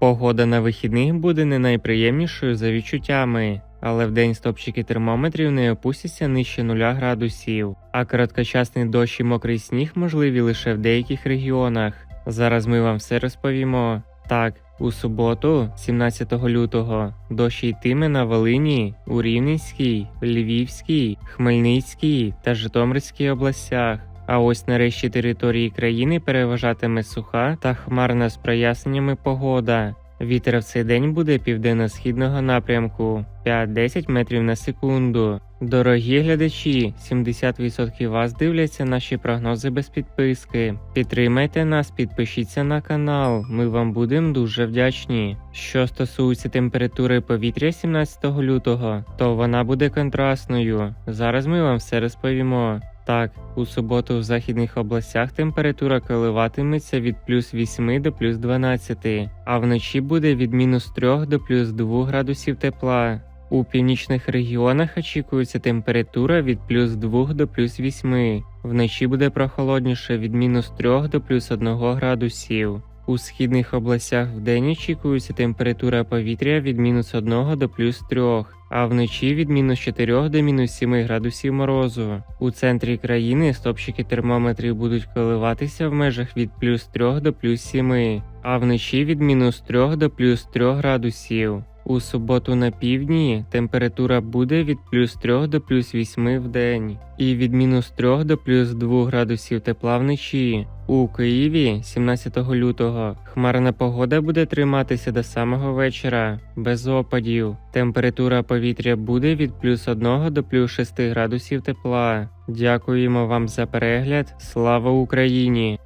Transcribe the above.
Погода на вихідних буде не найприємнішою за відчуттями, але вдень стопчики термометрів не опустяться нижче 0 градусів, а короткочасний дощ і мокрий сніг можливі лише в деяких регіонах. Зараз ми вам все розповімо. Так, у суботу, 17 лютого, дощ йтиме на Волині, у Рівненській, Львівській, Хмельницькій та Житомирській областях. А ось нарешті території країни переважатиме суха та хмарна з проясненнями погода. Вітер в цей день буде південно-східного напрямку 5-10 метрів на секунду. Дорогі глядачі, 70% вас дивляться наші прогнози без підписки. Підтримайте нас, підпишіться на канал, ми вам будемо дуже вдячні. Що стосується температури повітря 17 лютого, то вона буде контрастною. Зараз ми вам все розповімо. Так, у суботу в західних областях температура коливатиметься від плюс 8 до плюс 12, а вночі буде від мінус 3 до плюс 2 градусів тепла. У північних регіонах очікується температура від плюс 2 до плюс 8. Вночі буде прохолодніше від мінус 3 до плюс 1 градусів. У східних областях вдень очікується температура повітря від мінус 1 до плюс 3, а вночі від мінус 4 до мінус 7 градусів морозу. У центрі країни стопчики термометрів будуть коливатися в межах від плюс 3 до плюс 7, а вночі від мінус 3 до плюс 3 градусів. У суботу на півдні температура буде від плюс 3 до плюс 8 в день і від мінус 3 до плюс 2 градусів тепла вночі. У Києві 17 лютого хмарна погода буде триматися до самого вечора, без опадів. Температура повітря буде від плюс 1 до плюс 6 градусів тепла. Дякуємо вам за перегляд. Слава Україні!